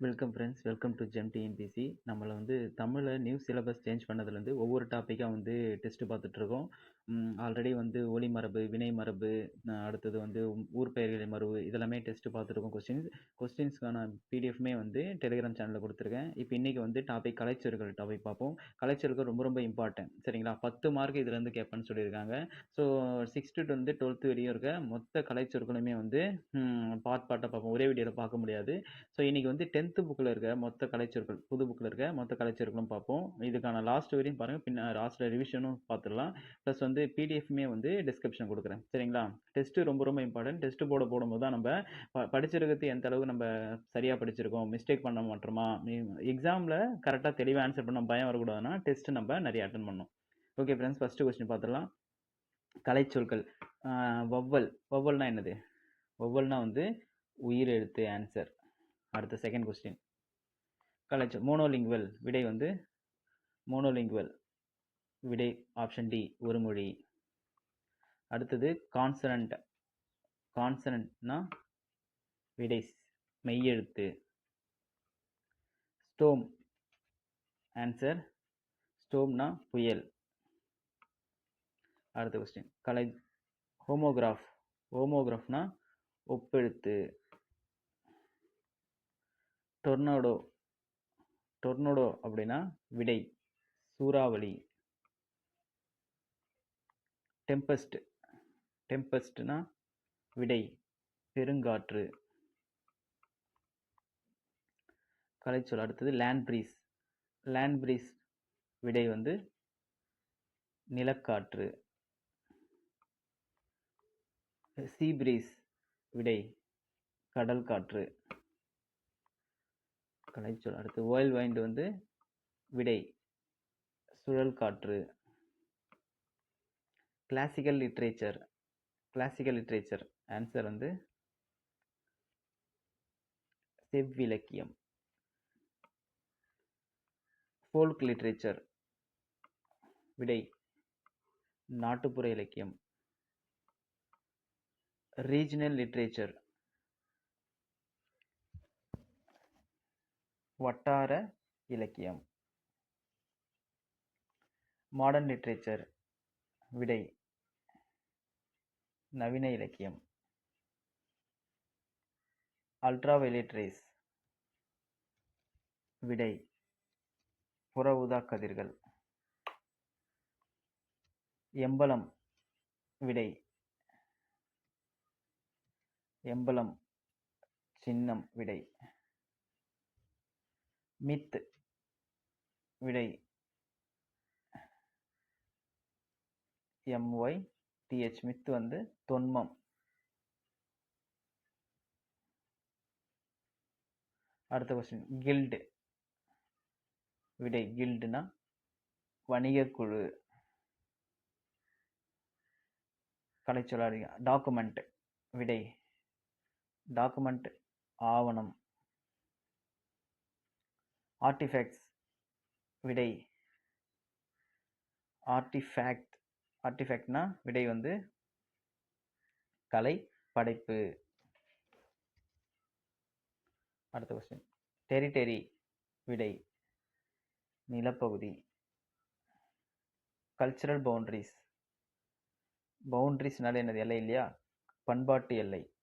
Welcome friends welcome to Gem TNPSC நம்மளை வந்து தமிழில் நியூ சிலபஸ் சேஞ்ச் பண்ணதுலேருந்து ஒவ்வொரு டாப்பிக்காக வந்து டெஸ்ட்டு பார்த்துட்ருக்கோம் ஆல்ரெடி வந்து ஒளி மரபு வினை மரபு அடுத்தது வந்து ஊர் பெயர்களை மரபு இதெல்லாமே டெஸ்ட்டு பார்த்துருக்கோம் கொஸ்டின்ஸ் கொஸ்டின்ஸ்க்கான பிடிஎஃப்மே வந்து டெலிகிராம் சேனலில் கொடுத்துருக்கேன். இப்போ இன்றைக்கி வந்து டாபிக் கலைச்சொற்கள் டாபிக் பார்ப்போம். கலைச்சொற்கள் ரொம்ப ரொம்ப இம்பார்ட்டன்ட் சரிங்களா? பத்து மார்க் இதுலேருந்து கேட்பேன்னு சொல்லியிருக்காங்க. ஸோ சிக்ஸ்த்து டு வந்து டுவெல்த்து வரையும் இருக்க மொத்த கலைச்சொற்களுமே வந்து பார்ட் பார்ட்டாக பார்ப்போம். ஒரே வீடியோவில் பார்க்க முடியாது. ஸோ இன்றைக்கி வந்து டென்த்து புக்கில் இருக்க மொத்த கலைச்சொற்கள் புது புக்கில் இருக்க மொத்த கலைச்சொற்களும் பார்ப்போம். இதுக்கான லாஸ்ட் வரையும் பாருங்கள் பின்ன லாஸ்ட்டில் ரிவிஷனும் பார்த்துடலாம். ப்ளஸ் வந்து வந்து பிடிஎஃப்மே வந்து டிஸ்கிரிப்ஷன் கொடுக்குறேன். சரிங்களா? டெஸ்ட்டு ரொம்ப ரொம்ப இம்பார்ட்டன்ட் டெஸ்ட்டு போட போடும்போது தான் நம்ம ப படிச்சிருக்கிறது எந்த அளவுக்கு நம்ம சரியாக படிச்சிருக்கோம் மிஸ்டேக் பண்ண மாட்டோமா? எக்ஸாமில் கரெக்டாக தெளிவாக ஆன்சர் பண்ண பயம் வரக்கூடாதுன்னா டெஸ்ட்டு நம்ம நிறைய அட்டன் பண்ணணும். ஓகே ஃப்ரெண்ட்ஸ் ஃபஸ்ட்டு கொஸ்டின் பார்த்துடலாம். கலைச்சொற்கள் ஆஹ் வௌவல் வௌவல்னா என்னது? வவ்வல்னா வந்து உயிர் எழுத்து ஆன்சர் அடுத்த செகண்ட் கொஸ்டின் கலைச்சொல் மோனோலிங்குவல் விடை வந்து மோனோலிங்குவல் விடை ஆப்ஷன் டி ஒரு மொழி. அடுத்தது கான்சனண்ட் கான்சனண்ட்னா விடை மெய்யெழுத்து. ஸ்டோம் ஆன்சர் ஸ்டோம்னா புயல். அடுத்த கொஸ்டின் கலை ஹோமோகிராஃப் ஹோமோகிராஃப்னா ஒப்பெழுத்து. டொர்னாடோ டொர்னோடோ அப்படின்னா விடை. சூறாவளி. டெம்பஸ்ட் டெம்பஸ்ட்னா விடை. பெருங்காற்று. கலைச்சொல் அடுத்தது லேண்ட் ப்ரீஸ் லேண்ட் ப்ரீஸ் விடை வந்து நிலக்காற்று. சீ பிரீஸ் விடை கடல் காற்று. கலைச்சொல் அடுத்து ஓயில் வைண்ட் வந்து விடை. சுழல் காற்று. Classical literature classical literature answer வந்து செவ்விலக்கியம். ஃபோல்க் லிட்ரேச்சர் விடை நாட்டுப்புற இலக்கியம். ரீஜனல் லிட்ரேச்சர் வட்டார இலக்கியம். மாடர்ன் லிட்ரேச்சர் விடை. நவீன இலக்கியம். அல்ட்ரா வயலட் ரேஸ் விடை. புற ஊதா கதிர்கள். எம்பலம். விடை. எம்பலம். சின்னம். விடை. மித். விடை. எம்ஒய் டிஹெச் மித் வந்து தொன்மம். அடுத்த கொஸ்டின் கில்டு விடை கில்டுனா வணிகக்குழு. குழு சொல்லாதீங்க டாக்குமெண்ட் விடை. டாக்குமெண்ட் ஆவணம். ஆர்டிஃபேக்ட்ஸ் விடை. ஆர்டிஃபேக்ட் ஆர்டிஃபெக்ட்னா விடை வந்து கலை படைப்பு. அடுத்த கொஸ்டின் டெரிட்டரி விடை. நிலப்பகுதி. கல்ச்சுரல் பவுண்ட்ரிஸ் பவுண்ட்ரிஸ்னால என்னது? எல்லை இல்லையா? பண்பாட்டு எல்லை.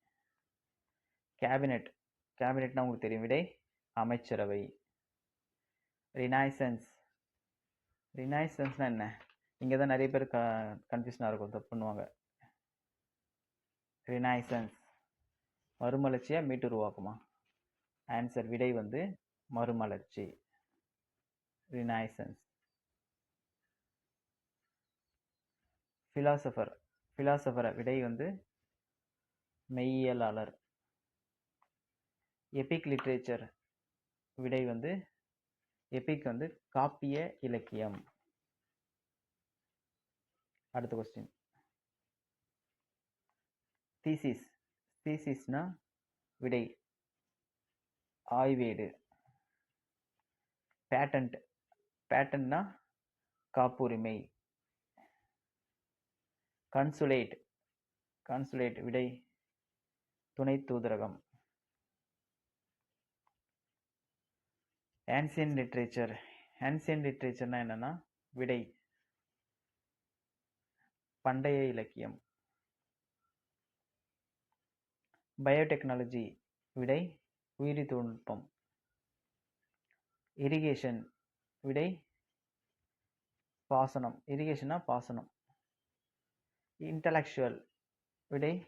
கேபினெட் கேபினெட்னா உங்களுக்கு தெரியும். விடை அமைச்சரவை. ரினாய்சன்ஸ் ரினாய்சன்ஸ்னால் என்ன? இங்கே தான் நிறைய பேர் க கன்ஃபியூஷனாக இருக்கும். தப்பு பண்ணுவாங்க. ரினாய்சன்ஸ் மறுமலர்ச்சியாக மீட்டுருவாக்குமா ஆன்சர் விடை வந்து மறுமலர்ச்சி. ரினாய்சன்ஸ் ஃபிலாசபர் ஃபிலாசபரை விடை வந்து மெய்யியலாளர். எபிக் லிட்ரேச்சர் விடை வந்து எபிக் வந்து காப்பிய இலக்கியம். அடுத்த கொஸ்டின் தீசிஸ் தீசிஸ்னா விடை. ஆய்வேடு. பேட்டன்ட் பேட்டன்னா காப்புரிமை. கன்சுலேட் கான்சுலேட் விடை. துணை தூதரகம். ஆன்சியன் லிட்ரேச்சர் ஆன்சியன் லிட்ரேச்சர்னா என்னன்னா விடை. பண்டைய இலக்கியம். பயோடெக்னாலஜி விடை உயிரி தொழில்நுட்பம். இரிகேஷன் விடை பாசனம். இரிகேஷனா பாசனம். இன்டலெக்சுவல் விடை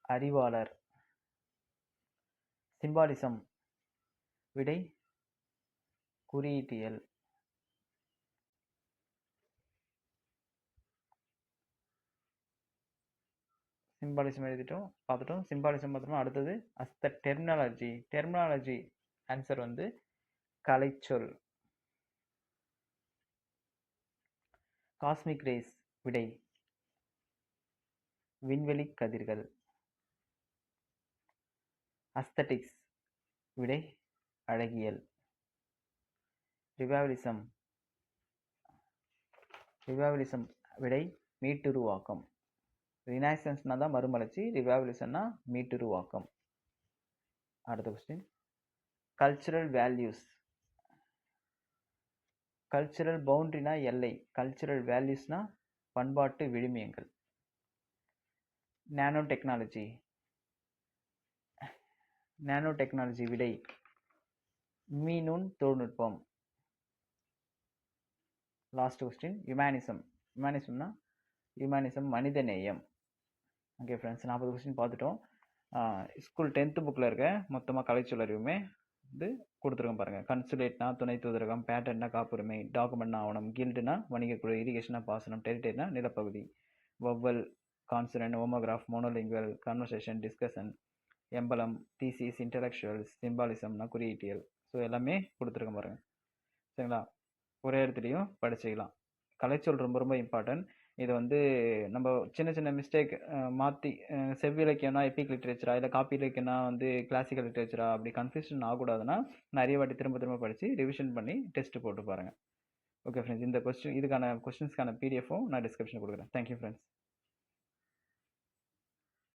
அறிவாளர். சிம்பாலிசம் விடை குறியீட்டியல். சிம்பாலிசம் எழுதிட்டோம் பார்த்துட்டோம். சிம்பாலிசம் பார்த்துட்டோம். அடுத்தது அஸ்த டெர்மினாலஜி டெர்மினாலஜி ஆன்சர் வந்து கலைச்சொல். காஸ்மிக் ரேஸ் விடை. விண்வெளி கதிர்கள். அஸ்தட்டிக்ஸ் விடை அழகியல். ரிவாவலிசம் ரிவாவலிசம் விடை மீட்டுருவாக்கம். ரினாய்சன்ஸ்னா தான் மறுமலர்ச்சி ரிவாவல்யூஷன்னா மீட்டுருவாக்கம். அடுத்த கொஸ்டின் கல்ச்சுரல் வேல்யூஸ் கல்ச்சுரல் பவுண்ட்ரினா எல்லை. கல்ச்சுரல் வேல்யூஸ்னா பண்பாட்டு விழுமியங்கள். நானோ டெக்னாலஜி நானோ டெக்னாலஜி விடை. மீனூன் தொழில்நுட்பம். லாஸ்ட் கொஸ்டின் ஹியூமனிசம் ஹியூமனிசம்னா ஹியூமனிசம் மனிதநேயம் ஓகே ஃப்ரெண்ட்ஸ் நாற்பது கொஸ்டின் பார்த்துட்டோம். ஸ்கூல் டென்த்து புக்கில் இருக்க மொத்தமாக கலைச்சொல்லறிவுமே வந்து கொடுத்துருக்கோம் பாருங்கள் கன்சுலேட்னா துணை தூதரகம் பேட்டர்னா காப்புரிமை டாக்குமெண்ட்னா ஆவணம் கில்டுனா வணிகக்குழு இரிகேஷனா பாசனம் டெரிட்டரினா நிலப்பகுதி vowel consonant homograph monolingual conversation discussion emblem thesis intellectual சிம்பாலிசம்னா குறியீட்டியல். ஸோ எல்லாமே கொடுத்துருக்கோம் பாருங்கள் சரிங்களா? ஒரே இடத்துலையும் படிச்சுக்கலாம். கலைச்சொல் ரொம்ப ரொம்ப இம்பார்ட்டன்ட் இது வந்து நம்ம சின்ன சின்ன மிஸ்டேக் மாற்றி செவ்விலக்கியம்னா எபிக் லிட்ரேச்சரா இல்லை காப்பி இலக்கியம்னா வந்து கிளாசிக்கல் லிட்ரேச்சரா அப்படி கன்ஃபியூஷன் ஆகக்கூடாதுன்னா நிறைய வாட்டி திரும்ப திரும்ப படித்து ரிவிஷன் பண்ணி டெஸ்ட் போட்டு பாருங்கள் ஓகே ஃப்ரெண்ட்ஸ் இந்த கொஸ்டின் இதுக்கான கொஸ்டின்ஸ்க்கான பிடிஎஃபும் நான் டிஸ்கிரிப்ஷன் கொடுக்குறேன். Thank you friends